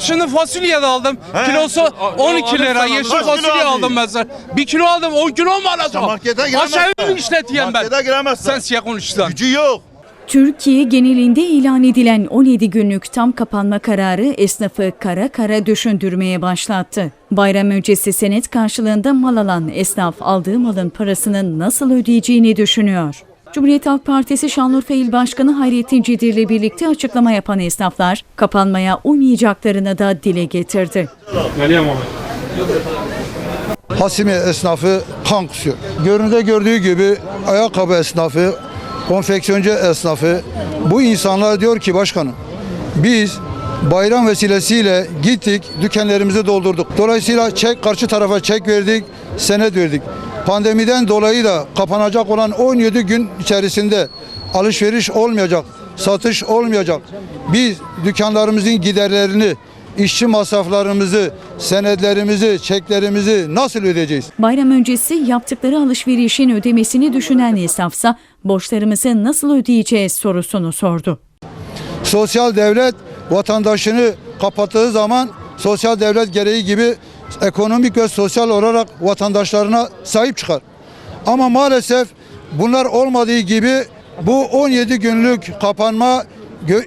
Şimdi fasulye de aldım. Kilosu 12 lira. Yeşil Kaç kilo fasulye aldın? aldım mesela. Bir kilo aldım 10 kilo mu alacağım? markete giremezsin. Aşağı mı işleteyim ben? Markete giremezsin. Sen siyah konuşsan. Gücü yok. Türkiye genelinde ilan edilen 17 günlük tam kapanma kararı esnafı kara kara düşündürmeye başlattı. Bayram öncesi senet karşılığında mal alan esnaf aldığı malın parasını nasıl ödeyeceğini düşünüyor. Cumhuriyet Halk Partisi Şanlıurfa İl Başkanı Hayrettin Cidir ile birlikte açıklama yapan esnaflar kapanmaya uymayacaklarını da dile getirdi. Hasimi esnafı kan kusuyor. Görünüde gördüğü gibi ayakkabı esnafı, konfeksiyoncu esnafı bu insanlar diyor ki başkanım biz bayram vesilesiyle gittik dükkanlarımızı doldurduk. Dolayısıyla çek karşı tarafa çek verdik, senet verdik. Pandemiden dolayı da kapanacak olan 17 gün içerisinde alışveriş olmayacak, satış olmayacak. Biz dükkanlarımızın giderlerini, işçi masraflarımızı, senetlerimizi, çeklerimizi nasıl ödeyeceğiz? Bayram öncesi yaptıkları alışverişin ödemesini düşünen esnafsa borçlarımızı nasıl ödeyeceğiz sorusunu sordu. Sosyal devlet vatandaşını kapattığı zaman sosyal devlet gereği gibi ekonomik ve sosyal olarak vatandaşlarına sahip çıkar. Ama maalesef bunlar olmadığı gibi bu 17 günlük kapanma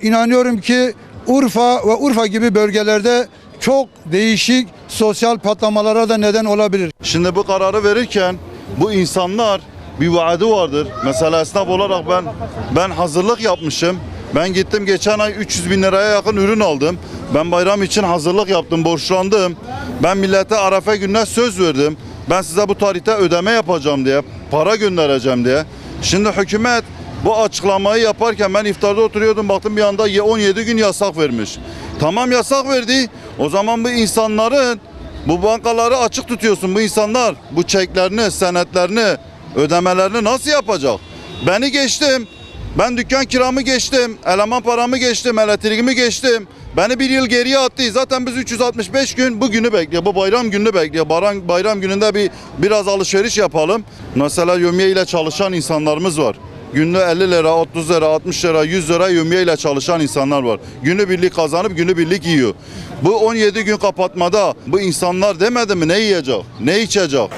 inanıyorum ki Urfa ve Urfa gibi bölgelerde çok değişik sosyal patlamalara da neden olabilir. Şimdi bu kararı verirken bu insanlar bir vaadi vardır. Mesela esnaf olarak ben ben hazırlık yapmışım. Ben gittim geçen ay 300 bin liraya yakın ürün aldım. Ben bayram için hazırlık yaptım, borçlandım. Ben millete Arafa gününe söz verdim. Ben size bu tarihte ödeme yapacağım diye, para göndereceğim diye. Şimdi hükümet bu açıklamayı yaparken ben iftarda oturuyordum baktım bir anda 17 gün yasak vermiş. Tamam yasak verdi. O zaman bu insanların bu bankaları açık tutuyorsun bu insanlar. Bu çeklerini, senetlerini, ödemelerini nasıl yapacak? Beni geçtim. Ben dükkan kiramı geçtim. Eleman paramı geçtim. Elektriğimi geçtim. Beni bir yıl geriye attı. Zaten biz 365 gün bu günü bekliyor. Bu bayram gününü bekliyor. Bayram, bayram gününde bir biraz alışveriş yapalım. Mesela yömiye ile çalışan insanlarımız var. Günlük 50 lira, 30 lira, 60 lira, 100 lira yömiye ile çalışan insanlar var. Günü birlik kazanıp günü birlik yiyor. Bu 17 gün kapatmada bu insanlar demedi mi ne yiyecek, ne içecek?